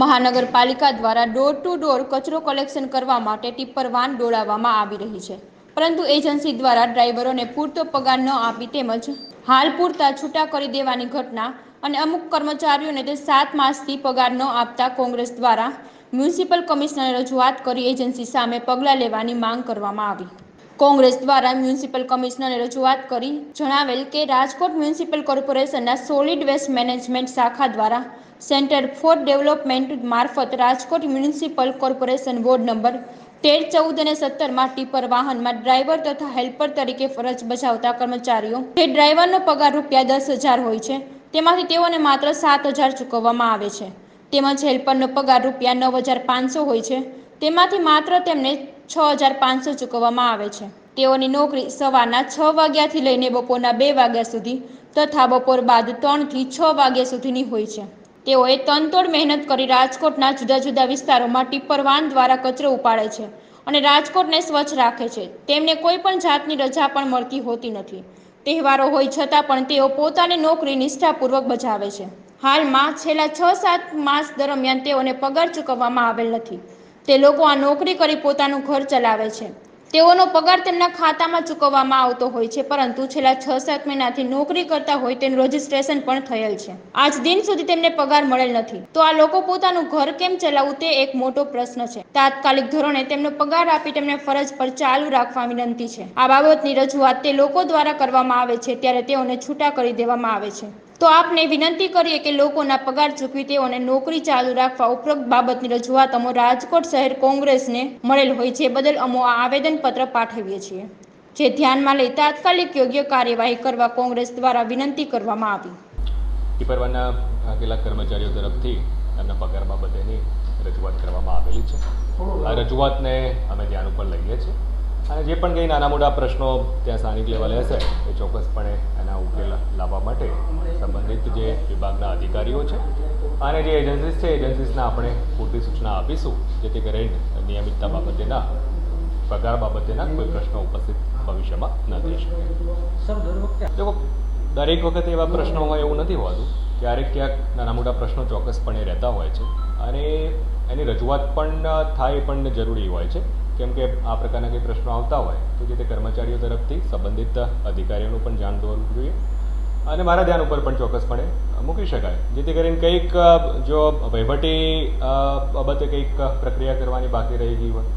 મહાનગરપાલિકા દ્વારા door to door કચરો કલેક્શન કરવા માટે ટિપ્પર વાન દોડાવવામાં આવી રહી છે. પરંતુ એજન્સી દ્વારા ડ્રાઈવરોને પૂરતો પગાર ન આપી તેમજ હાલ પૂરતા છૂટા કરી દેવાની ઘટના અને અમુક કર્મચારીઓને તે સાત માસથી પગાર ન આપતા કોંગ્રેસ દ્વારા મ્યુનિસિપલ કમિશનરે રજૂઆત કરી એજન્સી સામે પગલાં લેવાની માંગ કરવામાં આવી. કોંગ્રેસ દ્વારા મ્યુનિસિપલ કમિશનરે રજૂઆત કરી જણાવેલ કે રાજકોટ મ્યુનિસિપલ કોર્પોરેશનના સોલિડ વેસ્ટ મેનેજમેન્ટ શાખા દ્વારા સેન્ટર ફોર ડેવલપમેન્ટ મારફત Rajkot municipal corporation ward number તેર, ચૌદ અને સત્તરમાં ટીપર વાહનમાં ડ્રાઈવર તથા હેલ્પર તરીકે ફરજ બજાવતા કર્મચારીઓ. તે ડ્રાઈવરનો પગાર રૂપિયા દસ હજાર હોય છે, તેમાંથી તેઓને માત્ર સાત હજાર ચૂકવવામાં આવે છે. તેમજ હેલ્પરનો પગાર રૂપિયા નવ હજાર પાંચસો હોય છે, તેમાંથી માત્ર તેમને છ હજાર પાંચસો ચૂકવવામાં આવે છે. તેઓની નોકરી સવારના છ વાગ્યાથી લઈને બપોરના બે વાગ્યા સુધી તથા બપોર બાદ ત્રણથી છ વાગ્યા સુધીની હોય છે. તેઓએ તનતોડ મહેનત કરી રાજકોટના જુદા જુદા વિસ્તારોમાં ટિપ્પર વાન દ્વારા કચરો ઉપાડે છે અને રાજકોટને સ્વચ્છ રાખે છે. તેમને કોઈ પણ જાતની રજા પણ મળતી હોતી નથી. તહેવારો હોય છતાં પણ તેઓ પોતાની નોકરી નિષ્ઠાપૂર્વક બજાવે છે. હાલમાં છેલ્લા છ સાત માસ દરમિયાન તેઓને પગાર ચૂકવવામાં આવેલ નથી. તે લોકો આ નોકરી કરી પોતાનું ઘર ચલાવે છે. તેઓનો પગાર તેમના ખાતામાં ચૂકવવામાં આવતો હોય છે, પરંતુ છેલ્લા છ સાત મહિનાથી નોકરી કરતા હોય તેનું રજીસ્ટ્રેશન પણ થયેલ છે. આજ દિન સુધી તેમને પગાર મળેલ નથી. તો આ લોકો પોતાનું ઘર કેમ ચલાવવું તે એક મોટો પ્રશ્ન છે. તાત્કાલિક ધોરણે તેમનો પગાર આપી તેમને ફરજ પર ચાલુ રાખવા વિનંતી છે. આ બાબતની રજૂઆત તે લોકો દ્વારા કરવામાં આવે છે, ત્યારે તેઓને છૂટા કરી દેવામાં આવે છે. તો આપને વિનંતી કરીએ કે લોકોના પગાર ચૂકવી તેઓને નોકરી ચાલુ રાખવા ઉપરોક્ત બાબતની રજૂઆત અમો રાજકોટ શહેર કોંગ્રેસને મળેલ હોય છે બદલ અમો આ આવેદનપત્ર પાઠવીએ છીએ. જે ધ્યાનમાં લઈ તાત્કાલિક યોગ્ય કાર્યવાહી કરવા કોંગ્રેસ દ્વારા વિનંતી કરવામાં આવી. ટીપરવાના કેટલાક કર્મચારીઓ તરફથી એમના પગાર બાબતેની રજૂઆત કરવામાં આવેલી છે. આ રજૂઆતને અમે ધ્યાન ઉપર લઈએ છીએ. અને જે પણ કંઈ નાના મોટા પ્રશ્નો ત્યાં સ્થાનિક લેવલે હશે, એ ચોક્કસપણે એના ઉકેલ લાવવા માટે સંબંધિત જે વિભાગના અધિકારીઓ છે અને જે એજન્સીસ છે એજન્સીસને આપણે પૂરતી સૂચના આપીશું, જેથી કરીને નિયમિતતા બાબતેના, પગાર બાબતેના કોઈ પ્રશ્નો ઉપસ્થિત ભવિષ્યમાં ન થઈ શકે. જો દરેક વખતે એવા પ્રશ્નો હોય એવું નથી હોતું, ક્યારેક ક્યાંક નાના મોટા પ્રશ્નો ચોક્કસપણે રહેતા હોય છે અને એની રજૂઆત પણ થાય પણ જરૂરી હોય છે. કેમ કે આ પ્રકારના કંઈ પ્રશ્નો આવતા હોય, તો જે તે કર્મચારીઓ તરફથી સંબંધિત અધિકારીઓનું પણ જાણ દોરવું જોઈએ. અને મારા ધ્યાન ઉપર પણ ચોક્કસપણે મૂકી શકાય. જેથી કરીને કંઈક જો વહીવટી બાબતે કંઈક પ્રક્રિયા કરવાની બાકી રહી ગઈ હોય,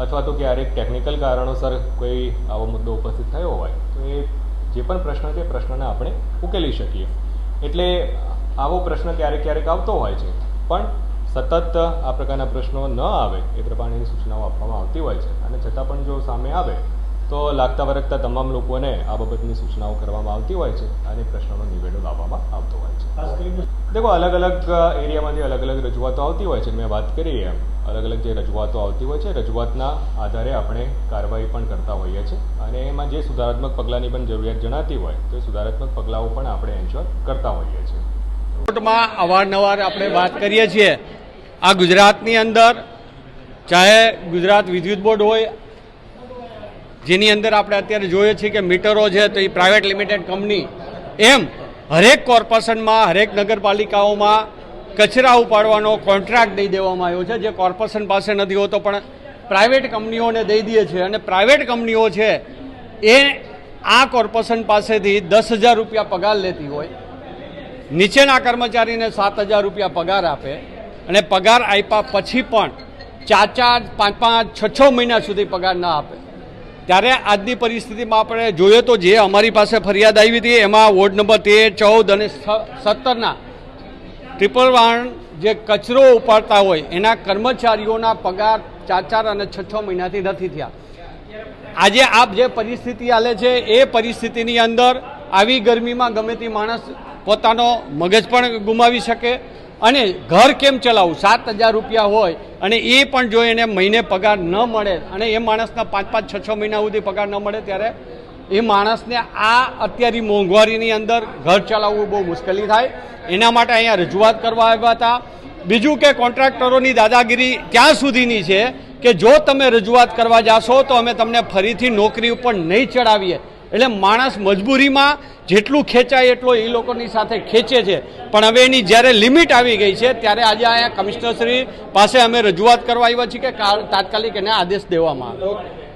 અથવા તો ક્યારેક ટેકનિકલ કારણોસર કોઈ આવો મુદ્દો ઉપસ્થિત થયો હોય, તો એ જે પણ પ્રશ્ન છે પ્રશ્નને આપણે ઉકેલી શકીએ. એટલે આવો પ્રશ્ન ક્યારેક ક્યારેક આવતો હોય છે. પણ સતત આ પ્રકારના પ્રશ્નો ન આવે એ પ્રમાણેની સૂચનાઓ આપવામાં આવતી હોય છે. અને છતાં પણ જો સામે આવે તો લાગતા વરગતા તમામ લોકોને આ બાબતની સૂચનાઓ કરવામાં આવતી હોય છે અને પ્રશ્નોનો નિવેડો લાવવામાં આવતો હોય છે. દેખો અલગ અલગ એરિયામાંથી અલગ અલગ રજૂઆતો આવતી હોય છે. મેં વાત કરી એમ. અલગ અલગ જે રજૂઆતો આવતી હોય છે રજૂઆતના આધારે આપણે કાર્યવાહી પણ કરતા હોઈએ છીએ. અને એમાં જે સુધારાત્મક પગલાંની પણ જરૂરિયાત જણાતી હોય તો એ સુધારાત્મક પગલાઓ પણ આપણે એન્શ્યોર કરતા હોઈએ છીએ. કોર્ટમાં અવારનવાર આપણે વાત કરીએ છીએ. આ ગુજરાતની અંદર, ચાહે ગુજરાત વિદ્યુત બોર્ડ હોય, જેની અંદર આપણે અત્યારે જોઈએ છીએ કે મીટરો છે, તો એ પ્રાઇવેટ લિમિટેડ કંપની, એમ હરેક કોર્પોરેશનમાં, હરેક નગરપાલિકાઓમાં કચરા ઉપાડવાનો કોન્ટ્રાક્ટ દઈ દેવામાં આવ્યો છે, જે કોર્પોરેશન પાસે નથી હોતો, પણ પ્રાઇવેટ કંપનીઓને દઈ દે છે. અને પ્રાઇવેટ કંપનીઓ છે, એ આ કોર્પોરેશન પાસેથી દસ હજાર રૂપિયા પગાર લેતી હોય, નીચેના કર્મચારીને સાત હજાર રૂપિયા પગાર આપે અને પગાર આપ્યા પછી પણ ચાર ચાર, પાંચ પાંચ, છ છ મહિના સુધી પગાર ન આપે. ત્યારે આજની પરિસ્થિતિમાં આપણે જોઈએ તો જે અમારી પાસે ફરિયાદ આવી હતી, એમાં વોર્ડ નંબર તેર, ચૌદ અને સત્તરના ટ્રિપલ વાન જે કચરો ઉપાડતા હોય, એના કર્મચારીઓના પગાર ચાર ચાર અને છ છ મહિનાથી નથી થયા. આજે આપ જે પરિસ્થિતિ હાલે છે, એ પરિસ્થિતિની અંદર આવી ગરમીમાં ગમે તે માણસ પોતાનો મગજ પણ ગુમાવી શકે અને ઘર કેમ ચલાવવું સાત હજાર રૂપિયા હોય અને એ પણ જો એને મહિને પગાર ન મળે અને એ માણસના પાંચ પાંચ છ છ મહિના સુધી પગાર ન મળે ત્યારે એ માણસને આ અત્યારે મોંઘવારીની અંદર ઘર ચલાવવું બહુ મુશ્કેલી થાય. એના માટે અહીંયા રજૂઆત કરવા આવ્યા હતા. બીજું કે કોન્ટ્રાક્ટરોની દાદાગીરી ત્યાં સુધીની છે કે જો તમે રજૂઆત કરવા જાશો તો અમે તમને ફરીથી નોકરી ઉપર નહીં ચડાવીએ. એટલે માણસ મજબૂરીમાં જેટલું ખેંચાય એટલો એ લોકોની સાથે ખેંચે છે. પણ હવે એની જ્યારે લિમિટ આવી ગઈ છે, ત્યારે આજે અહીંયા કમિશનરશ્રી પાસે અમે રજૂઆત કરવા આવ્યા છીએ કે તાત્કાલિક એને આદેશ દેવામાં આવે.